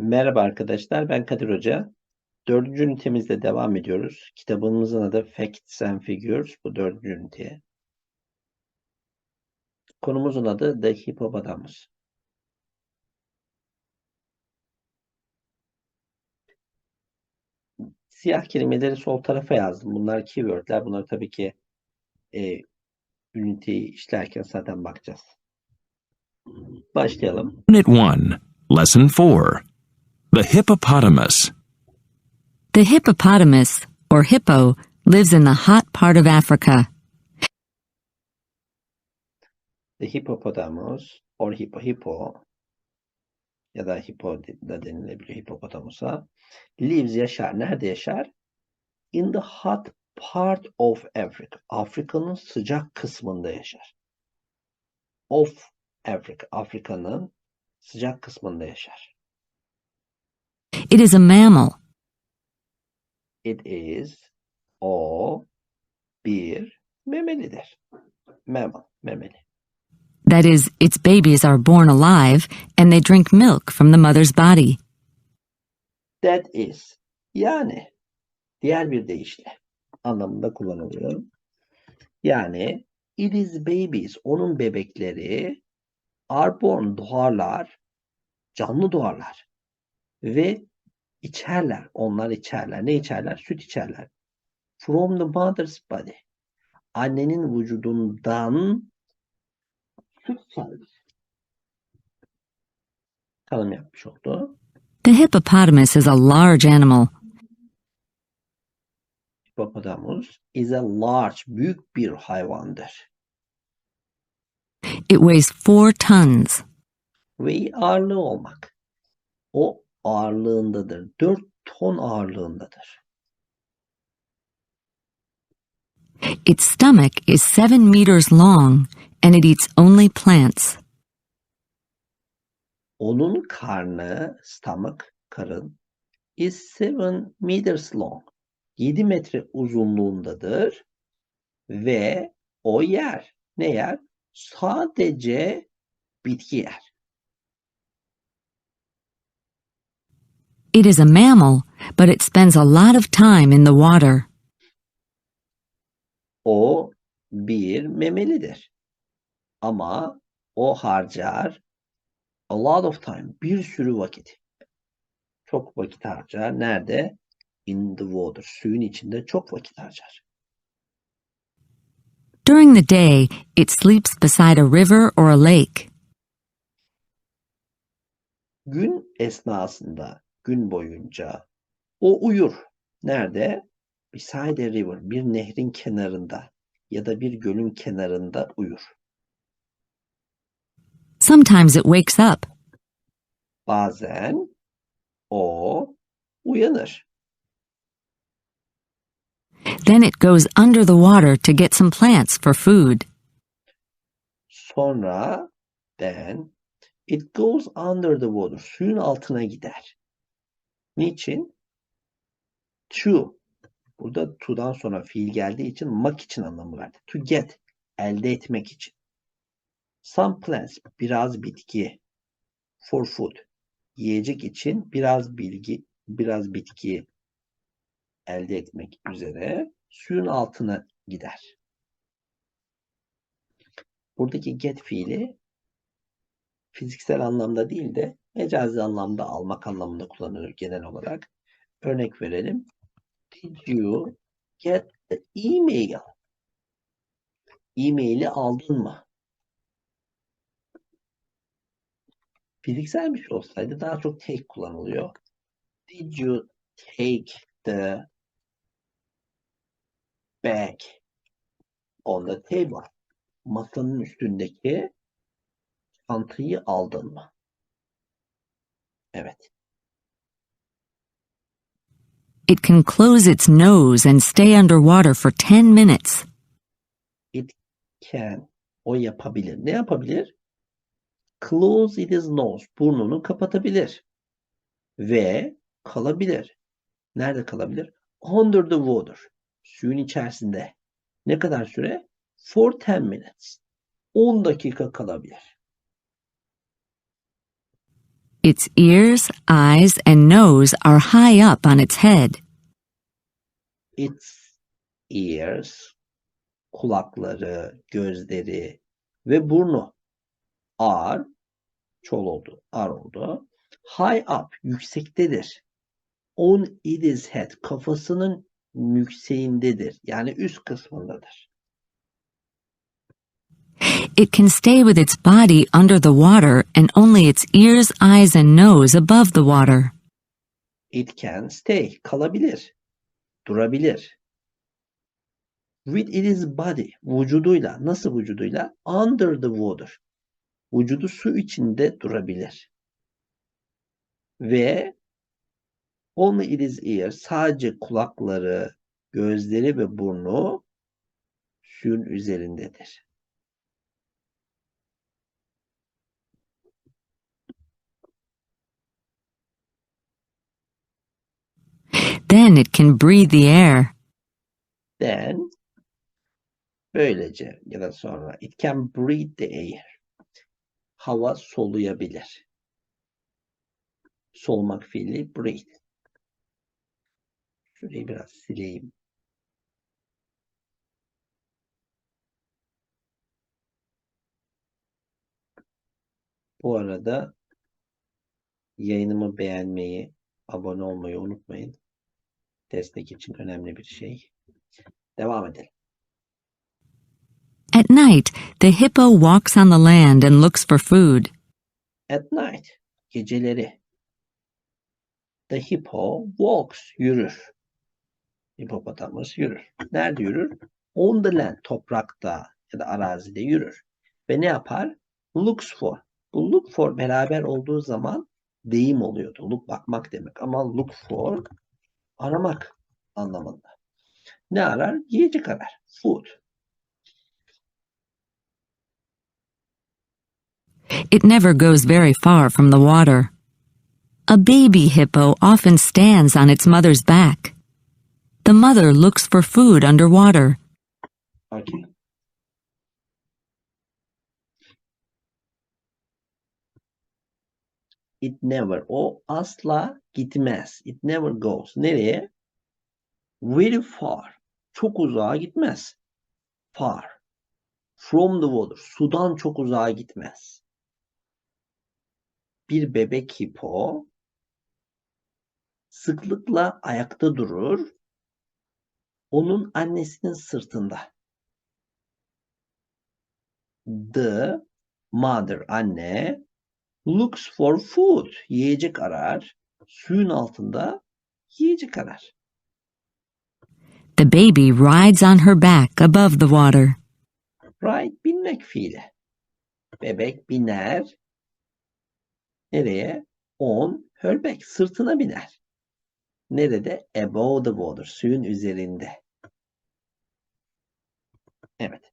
Merhaba arkadaşlar, ben Kadir Hoca. Dördüncü ünitemizle devam ediyoruz. Kitabımızın adı Facts and Figures, bu dördüncü ünite. Konumuzun adı The Hippopotamus. Siyah kelimeleri sol tarafa yazdım. Bunlar keywordler. Bunlar tabii ki e, üniteyi işlerken zaten bakacağız. Başlayalım. Unit 1, Lesson 4 The Hippopotamus. The hippopotamus, or hippo, lives in the hot part of Africa. The hippopotamus or hippo hippo ya da hippo da denilebiliyor hipopotamusa lives yaşar. Nerede yaşar? In the hot part of Africa. Afrika'nın sıcak kısmında yaşar. Of Africa. Afrika'nın sıcak kısmında yaşar. It is a mammal. It is o bir memelidir. Mammal, memeli. That is, its babies are born alive and they drink milk from the mother's body. That is. Yani diğer bir deyişle anlamında kullanılıyor. Yani it is babies. Onun bebekleri are born doğarlar. Canlı doğarlar. Ve içerler. Onlar içerler. Ne içerler? Süt içerler. From the mother's body. Annenin vücudundan süt içerler. Tanım yapmış oldu. The hippopotamus is a large animal. Hippopotamus is a large, büyük bir hayvandır. It weighs four tons. Ve ağırlığı olmak. O ağırlığındadır. 4 ton ağırlığındadır. Its stomach is seven meters long and it eats only plants. Onun karnı, stomach, karın is 7 meters long. 7 metre uzunluğundadır ve o yer. Ne yer? Sadece bitki yer. It is a mammal, but it spends a lot of time in the water. O bir memelidir. Ama o harcar a lot of time, bir sürü vakit. Çok vakit harcar. Nerede? In the water. Suyun içinde çok vakit harcar. During the day, it sleeps beside a river or a lake. Gün esnasında, gün boyunca o uyur. Nerede? Beside a river, bir nehrin kenarında ya da bir gölün kenarında uyur. Sometimes it wakes up. Bazen o uyanır. Then it goes under the water to get some plants for food. Sonra then it goes under the water. Suyun altına gider. Niçin? To. Burada to'dan sonra fiil geldiği için mak için anlamı verdi. To get. Elde etmek için. Some plants. Biraz bitki. For food. Yiyecek için biraz bilgi, biraz bitki elde etmek üzere suyun altına gider. Buradaki get fiili fiziksel anlamda değil de mecazi anlamda almak anlamında kullanılır genel olarak. Örnek verelim. Did you get the email? E-maili aldın mı? Fiziksel bir şey olsaydı daha çok take kullanılıyor. Did you take the bag on the table? Masanın üstündeki çantayı aldın mı? Evet. It can close its nose and stay underwater for 10 minutes. Can. O yapabilir. Ne yapabilir? Close its nose. Burnunu kapatabilir. Ve kalabilir. Nerede kalabilir? Under the water. Suyun içerisinde. Ne kadar süre? For 10 minutes. 10 dakika kalabilir. Its ears, eyes, and nose are high up on its head. Its ears, kulakları, gözleri ve burnu are, çol oldu, are oldu. High up, yüksektedir. On its head, kafasının yükseğindedir. Yani üst kısmındadır. It can stay with its body under the water and only its ears, eyes, and nose above the water. It can stay, kalabilir, durabilir. With its body, vücuduyla, nasıl vücuduyla? Under the water. Vücudu su içinde durabilir. Ve only its ears, sadece kulakları, gözleri ve burnu suyun üzerindedir. Then it can breathe the air. Then böylece ya da sonra it can breathe the air. Hava soluyabilir. Solmak fiili breathe. Şurayı biraz sileyim. Bu arada yayınımı beğenmeyi, abone olmayı unutmayın. Destek için önemli bir şey. Devam edelim. At night, the hippo walks on the land and looks for food. At night, geceleri. The hippo walks, yürür. Hipopotamus yürür. Nerede yürür? On the land, toprakta ya da arazide yürür. Ve ne yapar? Looks for. Bu look for beraber olduğu zaman deyim oluyordu. Look bakmak demek ama look for aramak anlamında. Ne arar? Yiyecek arar. Food. It never goes very far from the water. A baby hippo often stands on its mother's back. The mother looks for food underwater. Okay. It never. O asla gitmez. It never goes. Nereye? Very far. Çok uzağa gitmez. Far. From the water. Sudan çok uzağa gitmez. Bir bebek hipo sıklıkla ayakta durur. Onun annesinin sırtında. The mother anne looks for food. Yiyecek arar. Suyun altında yiyecek arar. The baby rides on her back above the water. Ride binmek fiili. Bebek biner. Nereye? On her back. Sırtına biner. Nerede? Above the water. Suyun üzerinde. Evet.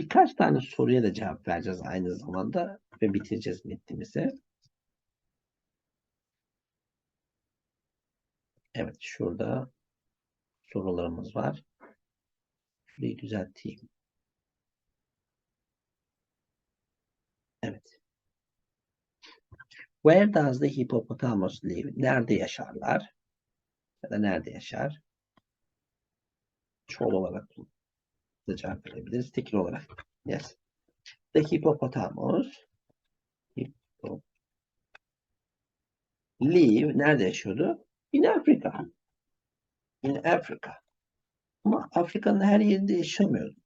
Birkaç tane soruya da cevap vereceğiz aynı zamanda ve bitireceğiz metnimizi. Evet, şurada sorularımız var. Şurayı düzelteyim. Evet. Where does the hippopotamus live? Nerede yaşarlar? Ya da nerede yaşar? Çoğul olarak da cevap verebiliriz. Tekil olarak. Yes. The hippopotamus hippo, live nerede yaşıyordu? In Africa. In Africa. Ama Afrika'nın her yerinde yaşamıyordu.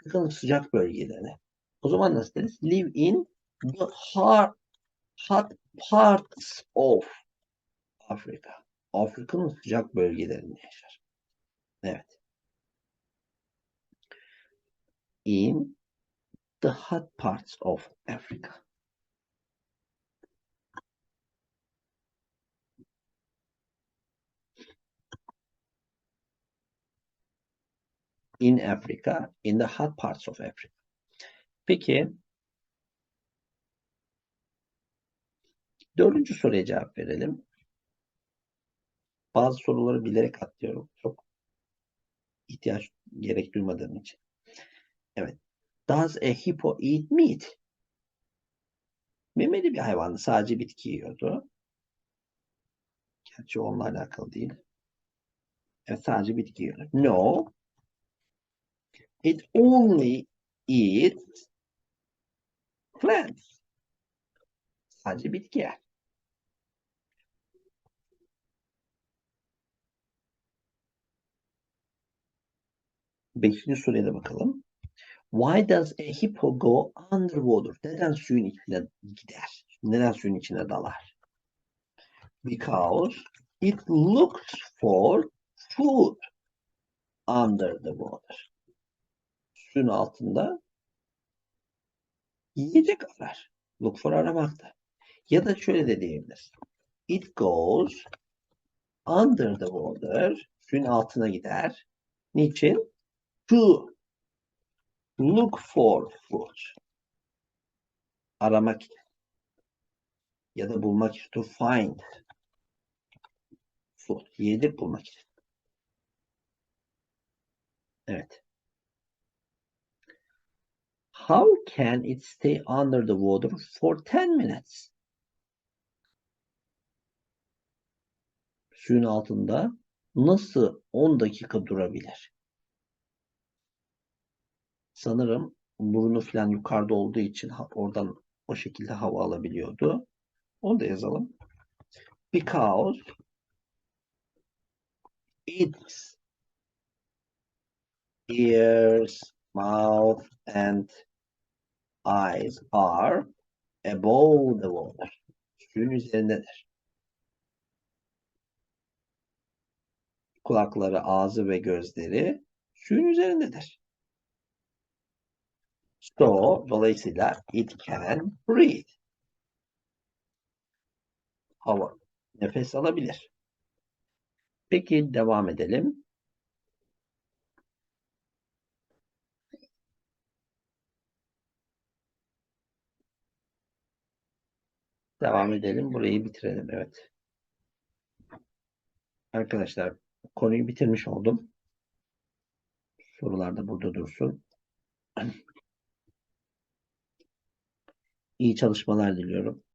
Afrika'nın sıcak bölgelerine. O zaman nasıl deriz? Live in the hot, hot parts of Africa. Afrika'nın sıcak bölgelerinde yaşar. Evet. In the hot parts of Africa. In Africa, in the hot parts of Africa. Peki, dördüncü soruya cevap verelim. Bazı soruları bilerek atlıyorum. Çok ihtiyaç gerek duymadığım için. Evet. Does a hippo eat meat? Memeli bir hayvandı. Sadece bitki yiyordu. Gerçi onunla alakalı değil. Evet, sadece bitki yiyordu. No. It only eats plants. Sadece bitki yer. Beşinci soruya da bakalım. Why does a hippo go underwater? Neden suyun içine gider? Neden suyun içine dalar? Because it looks for food under the water. Suyun altında yiyecek arar. Look for aramakta. Ya da şöyle de diyebiliriz. It goes under the water. Suyun altına gider. Niçin? To look for food. Aramak. Ya da bulmak. To find food. Yiyecek bulmak. Evet. How can it stay under the water for 10 minutes? Suyun altında nasıl 10 dakika durabilir? Sanırım burnu falan yukarıda olduğu için oradan o şekilde hava alabiliyordu. Onu da yazalım. Because its ears, mouth and eyes are above the water. Suyun üzerindedir. Kulakları, ağzı ve gözleri suyun üzerindedir. So, dolayısıyla it can breathe. Hava, nefes alabilir. Peki devam edelim. Devam edelim. Burayı bitirelim. Evet. Arkadaşlar konuyu bitirmiş oldum. Sorular da burada dursun. İyi çalışmalar diliyorum.